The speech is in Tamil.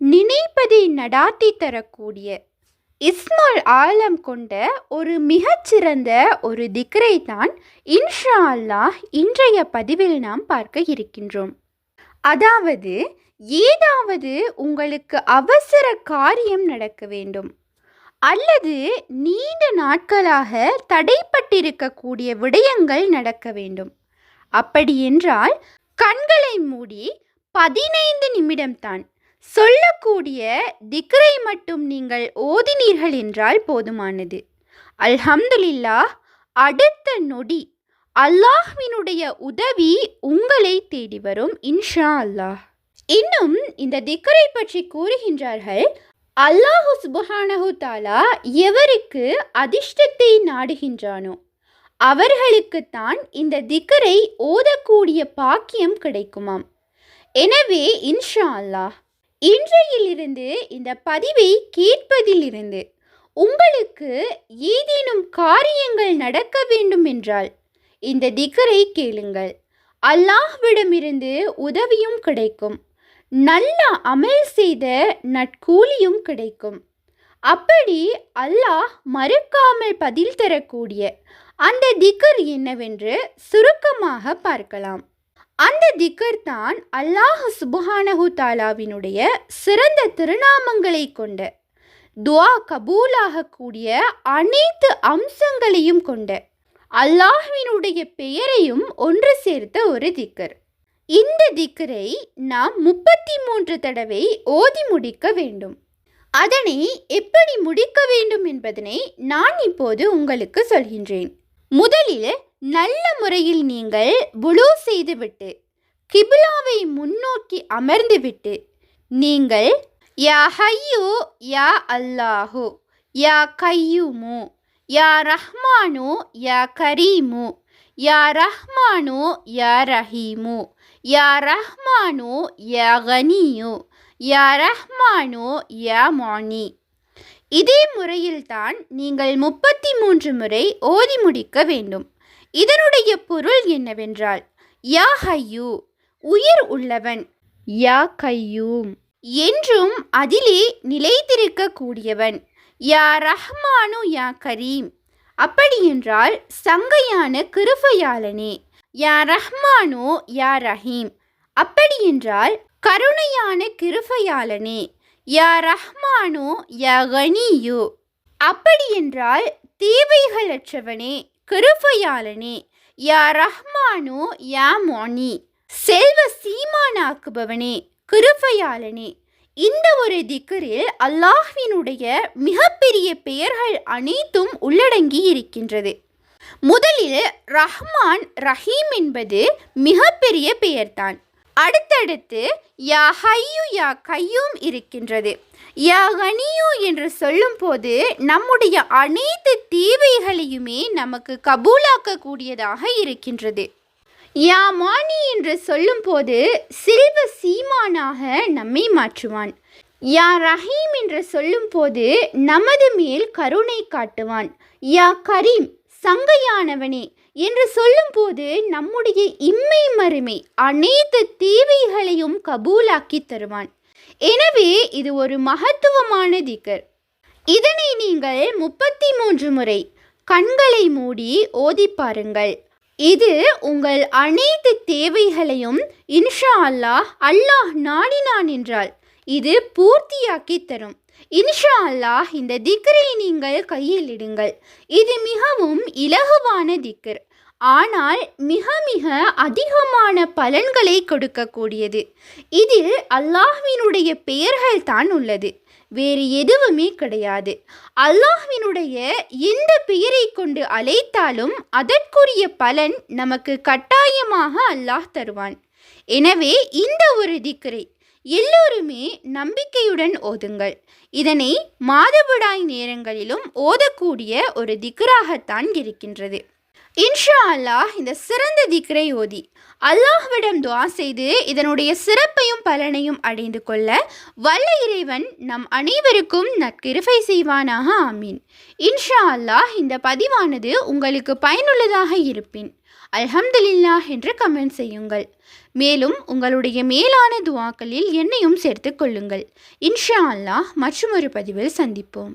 நினைப்பதை நடாத்தி தரக்கூடிய இஸ்மால் ஆலம் கொண்ட ஒரு மிகச்சிறந்த ஒரு திக்ரை தான் இன்ஷா அல்லாஹ் இன்றைய பதிவில் நாம் பார்க்க இருக்கின்றோம். அதாவது ஏதாவது உங்களுக்கு அவசர காரியம் நடக்க வேண்டும். அல்லது நீண்ட நாட்களாக தடைப்பட்டிருக்கக்கூடிய விடயங்கள் நடக்க வேண்டும். அப்படியென்றால் கண்களை மூடி பதினைந்து நிமிடம்தான் சொல்லக்கூடிய திக்ரை மட்டும் நீங்கள் ஓதினீர்கள் என்றால் போதுமானது. அல்ஹம்துலில்லா அடுத்த நொடி அல்லாஹ்வினுடைய உதவி உங்களை தேடி வரும் இன்ஷா அல்லாஹ். இன்னும் இந்த திக்கரை பற்றி கூறுகின்றார்கள். அல்லாஹு சுபஹானஹு தாலா எவருக்கு அதிர்ஷ்டத்தை நாடுகின்றானோ அவர்களுக்குத்தான் இந்த திக்கரை ஓதக்கூடிய பாக்கியம் கிடைக்குமாம். எனவே இன்ஷா அல்லாஹ் இன்றையிலிருந்து இந்த பதிவை கேட்பதிலிருந்து உங்களுக்கு ஏதேனும் காரியங்கள் நடக்க வேண்டும் என்றால் இந்த திக்கரை கேளுங்கள். அல்லாஹ்விடமிருந்து உதவியும் கிடைக்கும். நல்ல அமல் செய்த நட்கூலியும் கிடைக்கும். அப்படி அல்லாஹ் மறுக்காமல் பதில் தரக்கூடிய அந்த திக்கர் என்னவென்று சுருக்கமாக பார்க்கலாம். அந்த திக்கர் தான் அல்லாஹ் சுபஹானஹு தாலாவினுடைய சிறந்த திருநாமங்களை கொண்ட துவா கபூலாகக்கூடிய அனைத்து அம்சங்களையும் கொண்ட அல்லாஹ்வினுடைய பெயரையும் ஒன்று சேர்த்த ஒரு திக்கர். இந்த திக்கரை நாம் முப்பத்தி மூன்று தடவை ஓதி முடிக்க வேண்டும். அதனை எப்படி முடிக்க வேண்டும் என்பதனை நான் இப்போது உங்களுக்கு சொல்கின்றேன். முதலில் நல்ல முறையில் நீங்கள் புளூ செய்துவிட்டு கிபிலாவை முன்னோக்கி அமர்ந்துவிட்டு நீங்கள் யா ஹையு யா அல்லாஹு யா கையுமு யா ரஹ்மானு யா கரீமு யா ரஹ்மானு யா ரஹீமு யா ரஹ்மானு யா கனியு யா ரஹ்மானு யா மானி. இதே முறையில்தான் நீங்கள் முப்பத்தி மூன்று முறை ஓதி முடிக்க வேண்டும். இதனுடைய பொருள் என்னவென்றால் யா ஹையூ உயிர் உள்ளவன். யா கையூம் என்றும் அதிலே நிலைத்திருக்கக்கூடியவன். யா ரஹ்மானு யா கரீம். அப்படியென்றால் சங்கையான கிருபையாளனே. யா ரஹ்மானு யா ரஹீம். அப்படியென்றால் கருணையான கிருபையாளனே. யா ரஹ்மானு யா கனியு. அப்படியென்றால் தேவைகளற்றவனே. கிருபையாளனே யா ரஹ்மானோ யா மோனி. செல்வ சீமானாக்குபவனே கிருபையாளனே. இந்த ஒரு திக்கரில் அல்லாஹ்வினுடைய மிகப்பெரிய பெயர்கள் அனைத்தும் உள்ளடங்கி இருக்கின்றது. முதலில் ரஹ்மான் ரஹீம் என்பது மிகப்பெரிய பெயர்தான். அடுத்தடுத்து யா ஹையு யா கையும் இருக்கின்றது. யா கனியு என்று சொல்லும்போது நம்முடைய அனைத்து தேவைகளையுமே நமக்கு கபூலாக்கக்கூடியதாக இருக்கின்றது. யா மானி என்று சொல்லும்போது சிறுவ சீமானாக நம்மை மாற்றுவான். யா ரஹீம் என்று சொல்லும்போது நமது மேல் கருணை காட்டுவான். யா கரீம் சங்கையானவனே என்று சொல்லும்போது நம்முடைய இம்மை மறுமை அனைத்து தேவைகளையும் கபூலாக்கி தருவான். எனவே இது ஒரு மகத்துவமான திக்கர். இதனை நீங்கள் முப்பத்தி மூன்று முறை கண்களை மூடி ஓதி பாருங்கள். இது உங்கள் அனைத்து தேவைகளையும் இன்ஷா அல்லாஹ் அல்லாஹ் நாடினான் என்றால் இது பூர்த்தியாக்கி தரும். இன்ஷா அல்லாஹ் இந்த திக்கரை நீங்கள் கையில் இடுங்கள். இது மிகவும் இலகுவான திக்கர். ஆனால் மிக மிக அதிகமான பலன்களை கொடுக்கக்கூடியது. இதில் அல்லாஹ்வினுடைய பெயர்கள் தான் உள்ளது. வேறு எதுவுமே கிடையாது. அல்லாஹ்வினுடைய எந்த பெயரை கொண்டு அழைத்தாலும் அதற்குரிய பலன் நமக்கு கட்டாயமாக அல்லாஹ் தருவான். எனவே இந்த ஒரு திக்கரை எல்லோருமே நம்பிக்கையுடன் ஓதுங்கள். இதனை மாதவிடாய் நேரங்களிலும் ஓதக்கூடிய ஒரு திக்ராகத்தான் இருக்கின்றது. இன்ஷா அல்லாஹ் இந்த சிறந்த திக்ரை ஓதி அல்லாஹ்விடம் துவா செய்து இதனுடைய சிறப்பையும் பலனையும் அடைந்து கொள்ள வல்ல இறைவன் நம் அனைவருக்கும் நற்கிருபை செய்வானாக ஆமீன். இன்ஷா அல்லாஹ் இந்த பதிவானது உங்களுக்கு பயனுள்ளதாக இருப்பின் அல்ஹம்துலில்லாஹ் என்று கமெண்ட் செய்யுங்கள். மேலும் உங்களுடைய மேலான துவாக்களில் என்னையும் சேர்த்து கொள்ளுங்கள். இன்ஷா அல்லாஹ் மற்றொரு பதிவில் சந்திப்போம்.